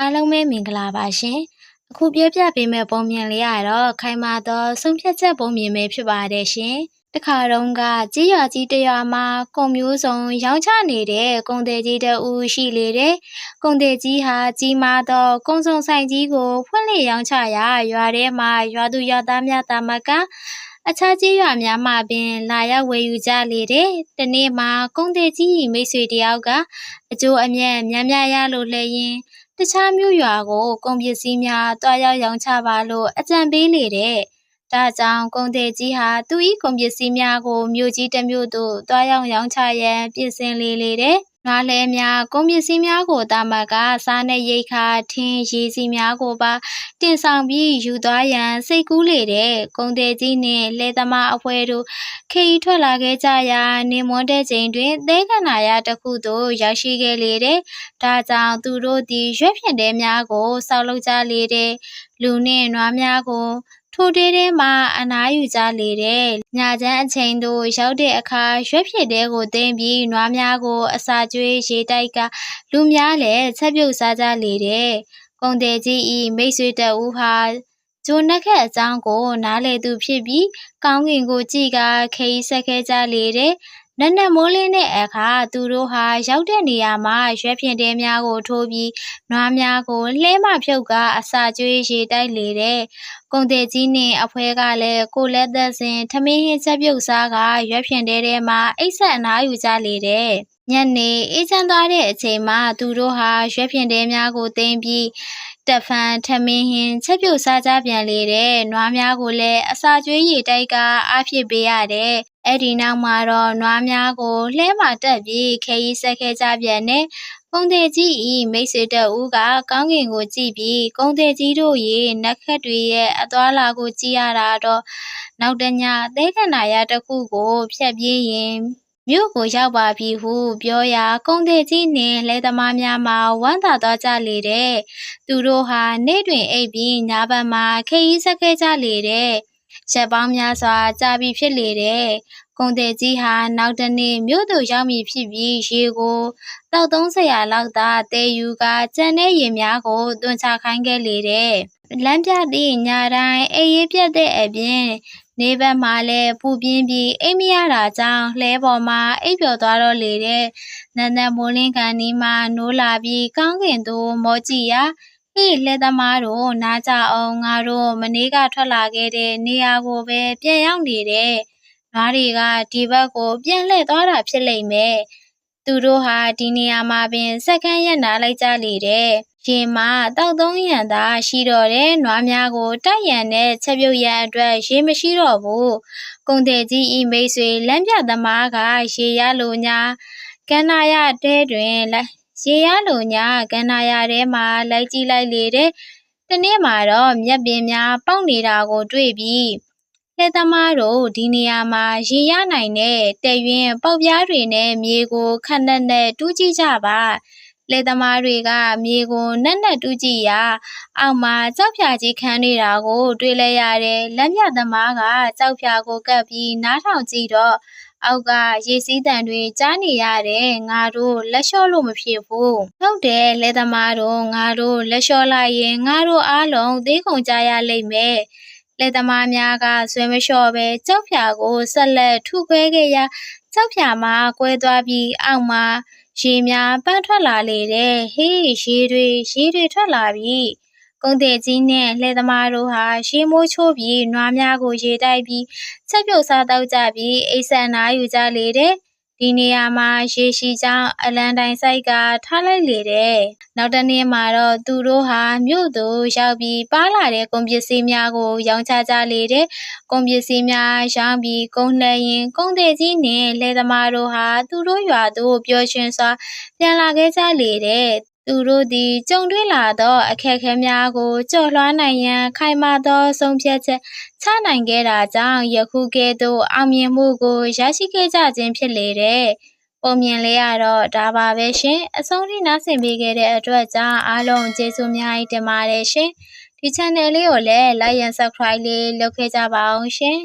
အားလုံးပဲမင်္ဂလာပါရှင်။အခုပြောပြပေးမယ့်ပုံမြင်လေးကတော့ခိုင်မာသောဆုံးဖြတ်ချက်ပုံမြင်ပဲဖြစ်ပါတယ်ရှင်။တခါတုန်းကကြီးရွာကြီးတစ်ရွာမှာကုံမျိုးစုံရောင်းချနေတဲ့ကုံတဲ့ကြီးတဦးရှိလေတဲ့။ကုံတဲ့ကြီးဟာကြီးမားသောကုံစုံဆိုင်ကြီးကိုဖွင့်လှစ်ရောင်းချရာရွာထဲမှာရွာသူရွာသားများတာမကအခြားကြီးရွာများမှပင်လာရောက်ဝယ်ယူကြလေတဲ့။တနေ့မှာကုံတဲ့ကြီး၏မိတ်ဆွေတယောက်ကအကျိုးအမြတ်များများရလို့လဲရင် တခြားမြို့ရွာကိုကုန်ပစ္စည်းများတွားရောက်ရောင်းချပါလို့အကြံပေးလေတဲ့။ဒါကြောင့်ကုန်သည်ကြီးဟာသူ၏ကုန်ပစ္စည်းများကိုမြို့ကြီးတစ်မြို့သို့တွားရောက်ရောင်းချရန်ပြင်ဆင်လေလေတဲ့။ နွားလဲများကုန်ပစ္စည်းများကိုတာမကစားနဲ့ရိတ်ခါထင်းရည်စီများကိုပါတင်ဆောင်ပြီးယူသွားရန်စိတ်ကူးလေတဲ့။ကုန်သည်ကြီးနှင့်လဲသမားအဖွဲ့တို့ခရီးထွက်လာခဲ့ကြရာနေမွန်းတဲ့ချိန်တွင်သဲကန္နာရတစ်ခုသို့ရောက်ရှိခဲ့လေတဲ့။ဒါကြောင့်သူတို့သည်ရွက်ဖြင့်တဲများကိုဆောက်လုပ်ကြလေတဲ့ လူနှင့်နွားများကိုထိုတဲထဲမှအနားယူကြလေတဲ့ညချမ်းအချိန်သို့ရောက်တဲ့အခါရွက်ဖြင့်တဲကိုသိမ်းပြီးနွားများကို အစာကျွေးရေတိုက်ကလူများလည်းချက်ပြုတ်စားကြလေတဲ့ကုန်တယ်ကြီးဤမိတ်ဆွေတဦးဟာဂျိုနက်ခက်အကြောင်းကို နားလေသူဖြစ်ပြီးကောင်းကင်ကိုကြည့်ကခရီးဆက်ခဲ့ကြလေတဲ့ နက်နက်မိုးလင်းတဲ့အခါသူတို့ဟာရောက်တဲ့နေရာမှာရွက်ဖြင့်တဲများကိုထိုးပြီးနွားများကိုလှဲမဖြုတ်ကအစာကျွေးရေတိုက်လေတဲ့ကုန်တဲ့ကြီးနှင့်အဖွဲကလည်းကိုလက်သက်စဉ်ထမင်းဟင်းချက်ပြုတ်စားကရွက်ဖြင့်တဲထဲမှာအိတ်ဆက်အနားယူကြလေတဲ့ညနေအေးချမ်းသွားတဲ့အချိန်မှာသူတို့ဟာရွက်ဖြင့်တဲများကိုသိမ်းပြီး တက်ဖန်ထမင်းဟင်းချက်ပြုတ်စားကြပြန်လေတဲ့နွားများကိုလည်းအစာကျွေးရေတိုက်ကအားဖြစ်ပေးရတဲ့အဲ့ဒီနောက်မှာတော့နွားများကိုလှဲမှာတက်ပြီးခရီးဆက်ခဲ့ကြပြန်တဲ့ကုံတဲ့ကြီးဤမိတ်ဆွေတဦးကကောင်းကင်ကိုကြည့်ပြီးကုံတဲ့ကြီးတို့ရေနက်ခတ်တွေရဲ့အသွာလာကိုကြည့်ရတာတော့နောက်တညသဲကန္နာရတစ်ခုကိုဖြတ်ပြေးရင် မြို့ကိုရောက်ပါပြီဟုပြောရာကုံတဲ့ကြီးနှင့်လဲသမားများမှဝမ်းသာသွားကြလေတဲ့သူတို့ဟာနေ့တွင်အိပ်ပြီးညဘက်မှာခရီးဆက်ခဲ့ကြလေတဲ့ရက်ပေါင်းများစွာကြာပြီဖြစ်လေတဲ့ကုန်တဲ့ကြီးဟာနောက်တနေ့မြို့သို့ရောက်မည်ဖြစ်ပြီးရေကိုတောက်သုံးဆရာလောက်သာတဲယူကကြံတဲ့ရေများကိုတွန်းချခိုင်းခဲ့လေတဲ့လမ်းပြသည့်ညတိုင်းအေးရေးပြတ်တဲ့အပြင် နေဘက်မှာလည်းပူပြင်းပြီးအိမ်မရတာကြောင့်လှဲပေါ်မှာအိပ်ပျော်သွားတော့လေတဲ့နန်းနန်းမိုးလင်းကန်ဒီမှာနိုးလာပြီးကောင်းကင်သို့မောကြည့်ရာဟေ့လက်သမားတို့နားကြအောင်ငါတို့မနေ့ကထွက်လာခဲ့တဲ့နေရာကိုပဲပြန်ရောက်နေတဲ့နွားတွေကဒီဘက်ကိုပြန်လှည့်သွားတာဖြစ်လိမ့်မယ်သူတို့ဟာဒီနေရာမှာပင်စက္ကန့်ရက်နားလိုက်ကြလေတဲ့ ရေမှာတောက်သုံးရန်သာရှိတော့တဲ့နွားများကိုတိုက်ရန်နဲ့ချက်ပြုတ်ရန်အတွက်ရေမရှိတော့ဘူးကုန်တဲ့ကြီးဤမိတ်ဆွေလမ်းပြသမားကရေရလိုညာကန္နာရတဲတွင်ရေရလိုညာကန္နာရထဲမှာလိုက်ကြည့်လိုက်လေတဲ့တနေ့မှာတော့မြက်ပင်များပေါက်နေတာကိုတွေ့ပြီးလှဲသမားတို့ဒီနေရာမှာရေရနိုင်တဲ့တဲ့ရင်ပေါက်ပြားတွေနဲ့မြေကိုခက်နက်နဲ့တူးကြည့်ကြပါ လေသမားတွေကမြေကိုနက်နက်တူးကြည့်ရာအောက်မှာကြောက်ဖြာကြီးခန်းနေတာကို တွေ့လဲရတယ်လက်မြသမားကကြောက်ဖြာကိုကပ်ပြီးနားထောင်ကြည့်တော့အောက်ကရေစည်းတံတွေကြားနေရတယ်ငါတို့လက်လျှော့လို့မဖြစ်ဘူးဟုတ်တယ်လေသမားတို့ငါတို့လက်လျှော့လိုက်ရင်ငါတို့အားလုံးသေးကုန်ကြရလိမ့်မယ်လက်သမားများကဆွဲမလျှော့ပဲကြောက်ဖြာကိုဆက်လက်ထုခွဲခဲ့ရာကြောက်ဖြာမှာကွဲသွားပြီးအောက်မှာ ရေများပန်းထွက်လာလေတဲ့ဟေးရေတွေရေတွေထွက်လာပြီကုန်းတဲ့ကြီးနဲ့လှဲသမားတို့ဟာရေမိုးချိုးပြီးနွားများကိုရေတိုက်ပြီးချက်ပြုတ်စားတော့ကြပြီးအိဆန်နာယူကြလေတဲ့ ဒီနေရာမှာရေရှိချောင်းအလန်တိုင်ဆိုင်ကထားလိုက်လေတဲ့နောက်တနေ့မှာတော့သူတို့ဟာမြို့သို့ရောက်ပြီးပါလာတဲ့ကုန်ပစ္စည်းများကို ရောင်းချကြလေတဲ့ကုန်ပစ္စည်းများရောင်းပြီးကုန်လှည့်ရင်ကုန်တဲ့ကြီးနဲ့လယ်သမားတို့ဟာသူတို့ရွာသို့ပျော်ရွှင်စွာပြန်လာခဲ့ကြလေတဲ့ သူတို့သည်ကြုံတွေ့လာသော အခက်အခဲများကိုကျော်လွှားနိုင်ရန် ခိုင်မာသောဆုံးဖြတ်ချက်ချနိုင်ခဲ့တာကြောင့်ယခုကဲ့သို့အောင်မြင်မှုကိုရရှိခဲ့ကြခြင်းဖြစ်လေတဲ့ပုံမြင်လေးရတော့ဒါပါပဲရှင်အဆုံးထိနားဆင်ပေးခဲ့တဲ့အတွက်ကြောင့်အားလုံးကျေးဇူးအများကြီးတင်ပါတယ်ရှင်ဒီ channel လေးကိုလည်း like and subscribe လေးလုပ်ခဲ့ကြပါအောင်ရှင်